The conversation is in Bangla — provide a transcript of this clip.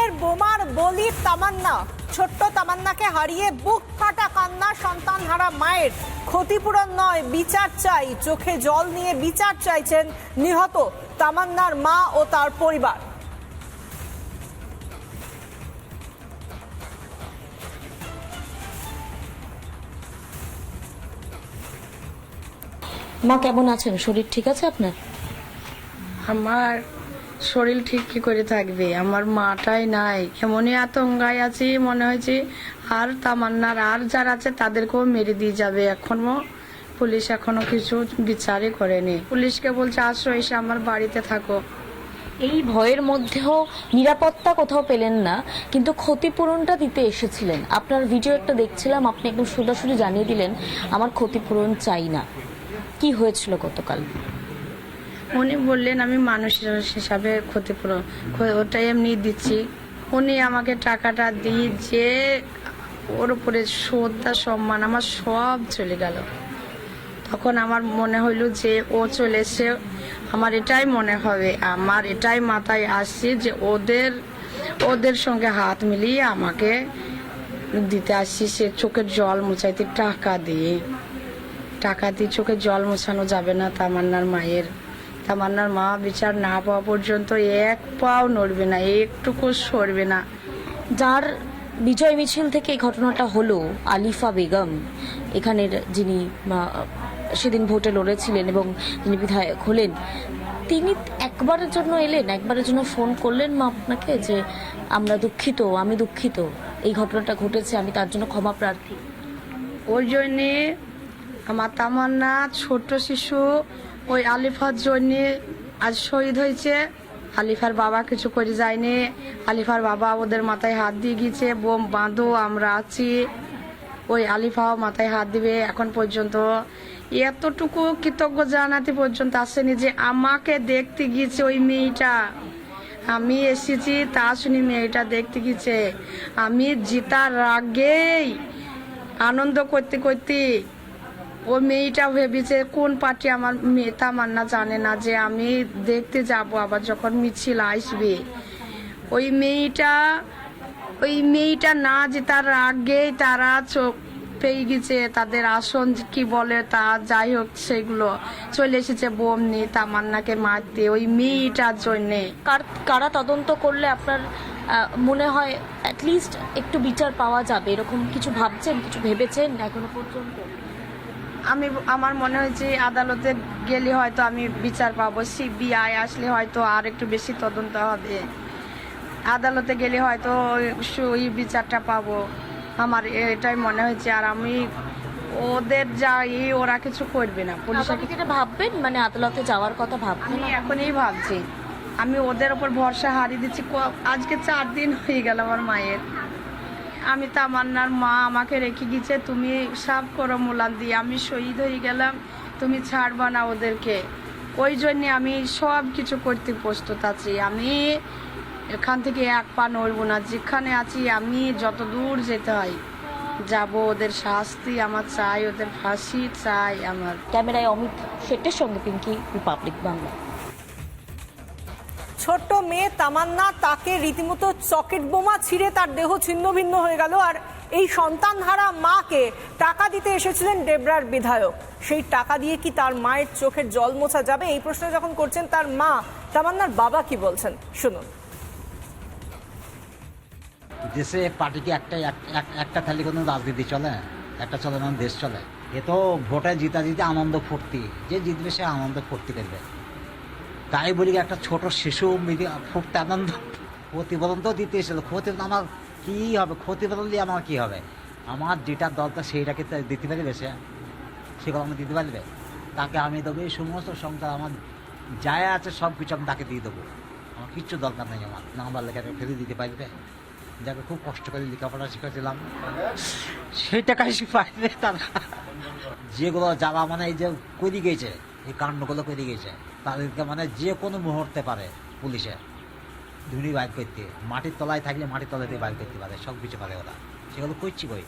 পুতুলের বোমার বলি তামান্না। ছোট্ট তামান্নাকে হারিয়ে বুক ফাটা কান্না সন্তান হারা মায়ের। ক্ষতিপূরণ নয় বিচার চাই। চোখে জল নিয়ে বিচার চাইছেন নিহত তামান্নার মা ও তার পরিবার। মা কেমন আছেন? শরীর ঠিক আছে আপনার? আমার শরীর ঠিক কি করে থাকবে? আমার মাটাই নাই। এমনই আতঙ্কায় আছি, মনে হয়েছে আর তামান্নার আর যারা আছে তাদেরকেও মেরে দিয়ে যাবে। এখনও পুলিশ এখনও কিছু বিচারই করেনি। পুলিশকে বলছে, আসো, এসে আমার বাড়িতে থাকো। এই ভয়ের মধ্যেও নিরাপত্তা কোথাও পেলেন না, কিন্তু ক্ষতিপূরণটা দিতে এসেছিলেন। আপনার ভিডিও একটা দেখছিলাম, আপনি একদম সোজাসুজি জানিয়ে দিলেন, আমার ক্ষতিপূরণ চাই না। কি হয়েছিল গতকাল? উনি বললেন, আমি মানুষ হিসাবে ক্ষতিপূরণ ওটাই এমনি দিচ্ছি। উনি আমাকে টাকাটা দিয়ে যে ওর উপরে শ্রদ্ধা, সম্মান, আমার সব চলে গেল। তখন আমার মনে হইল যে ও চলেছে আমার এটাই মনে হবে, আমার এটাই মাথায় আসছে যে ওদের ওদের সঙ্গে হাত মিলিয়ে আমাকে দিতে আসছি সে চোখের জল মুছাইতে টাকা দিয়ে। টাকা দিয়ে চোখে জল মোছানো যাবে না তামান্নার মায়ের। তামান্নার মা বিচার না পাওয়া পর্যন্ত এক পাও নড়বে না একটুকু সরবে না। যার বিজয় মিছিল থেকে এই ঘটনাটা হলো আলিফা বেগম। এখানের যিনি সেদিন ভোটে লড়েছিলেন এবং যিনি বিধায়ক হলেন। তিনি একবারের জন্য এলেন একবারের জন্য ফোন করলেন মা আপনাকে যে আমরা দুঃখিত আমি দুঃখিত। এই ঘটনাটা ঘটেছে আমি তার জন্য ক্ষমা প্রার্থী। ওই জন্যে আমার তামান্না ছোট শিশু ওই আলিফার জন্যে আজ শহীদ হয়েছে। আলিফার বাবা কিছু করে যায়নি। আলিফার বাবা ওদের মাথায় হাত দিয়ে গিয়েছে, বোম বাঁধো, আমরা আছি। ওই আলিফাও মাথায় হাত দিবে এখন পর্যন্ত। এতটুকু কৃতজ্ঞ জানাতে পর্যন্ত আসেনি যে আমাকে দেখতে গিয়েছে ওই মেয়েটা। আমি এসেছি তা শুনি মেয়েটা দেখতে গিয়েছে। আমি জিতার আগেই আনন্দ করতে করতে ও মেয়েটা ভেবেছে, কোন পার্টি আমার মেয়ে তামান্না জানে না যে আমি দেখতে যাব আবার যখন মিছিল আসবে? ওই মেয়েটা ওই মেয়েটা না জেতার আগেই তারা চোখ পেয়ে গেছে, তাদের আসন কি বলে তা যাই হোক সেগুলো চলে এসেছে বোম নিয়ে তামান্নাকে মারতে ওই মেয়েটার জন্যে। কারা তদন্ত করলে আপনার মনে হয় অ্যাটলিস্ট একটু বিচার পাওয়া যাবে? এরকম কিছু ভাবছেন, কিছু ভেবেছেন এখনও পর্যন্ত? আমি আমার মনে হয়েছে আদালতে গেলে হয়তো আমি বিচার পাবো। সিবিআই আসলে হয়তো আর একটু বেশি তদন্ত হবে। আদালতে গেলে হয়তো ওই বিচারটা পাবো। আমার এটাই মনে হয়েছে আর আমি ওদের যা ই ওরা কিছু করবে না। পুলিশ আপনি কি এটা ভাববেন? মানে আদালতে যাওয়ার কথা ভাববেন আমি এখনই ভাবছি। আমি ওদের ওপর ভরসা হারিয়ে দিচ্ছি। আজকে চার দিন হয়ে গেল আমার মায়ের। আমি তামান্নার মা আমাকে রেখে গেছে, তুমি সাফ করো মুলান দিয়ে। আমি শহীদ হয়ে গেলাম, তুমি ছাড়বা না ওদেরকে। ওই জন্যে আমি সব কিছু করতে প্রস্তুত আছি। আমি এখান থেকে এক পা নড়বো না। যেখানে আছি, আমি যত দূর যেতে হয়, যাব। ওদের শাস্তি আমার চাই, ওদের ফাঁসি চাই আমার। ক্যামেরায় অমিত শেটের সঙ্গে পিঙ্কি, রিপাবলিক বাংলা। ছোট্ট মেয়ে তামান্না তাকে রীতিমতো চকেট বোমা ছিঁড়ে তার দেহ ছিন্ন ভিন্ন হয়ে গেল আর এই সন্তানহারা মাকে টাকা দিতে এসেছিলেন ডেবরার বিধায়ক। সেই টাকা দিয়ে কি তার মায়ের চোখের জল মোছা যাবে? এই প্রশ্ন যখন করছেন তার মা, তামান্নার বাবা কি বলছেন? শুনুন। দেশে পার্টিকে একটা, এক- এক- একটা থালি কোনো রাজনীতি চলে, একটা চলে না দেশ চলে। এ তো ভোটে জিতা জিতে আনন্দ ফুর্তি। যে জিতবে সে আনন্দ ফুর্তি করবে। তাই বলি একটা ছোট শিশু মিলে ফুর্তি আনন্দ ক্ষতিপূরণ তো দিতে এসেছিল। ক্ষতিপূরণ আমার কী হবে? ক্ষতিপূরণ দিয়ে আমার কী হবে? আমার যেটা দরকার সেইটাকে দিতে পারবে সে। সেগুলো আমি দিতে পারবে? তাকে আমি দেবো, এই সমস্ত সংসার আমার যায় আছে সব কিছু আমি তাকে দিয়ে দেবো। আমার কিচ্ছু দরকার নেই আমার। নাম্বার লেখা ফেলে দিতে পারবে। যাকে খুব কষ্ট করে লেখাপড়া শিখেছিলাম, সেই টাকাই সে পাইবে তারা। যেগুলো যারা মানে এই যে করে গেছে? এই কাণ্ডগুলো করে গেছে তাদেরকে মানে যে কোনো মুহূর্তে পারে পুলিশে। ধুনি বাইর করতে। মাটির তলায় থাকলে মাটির তলাতে বাইর করতে পারে। সব কিছু পারে ওরা। সেগুলো করছি কই?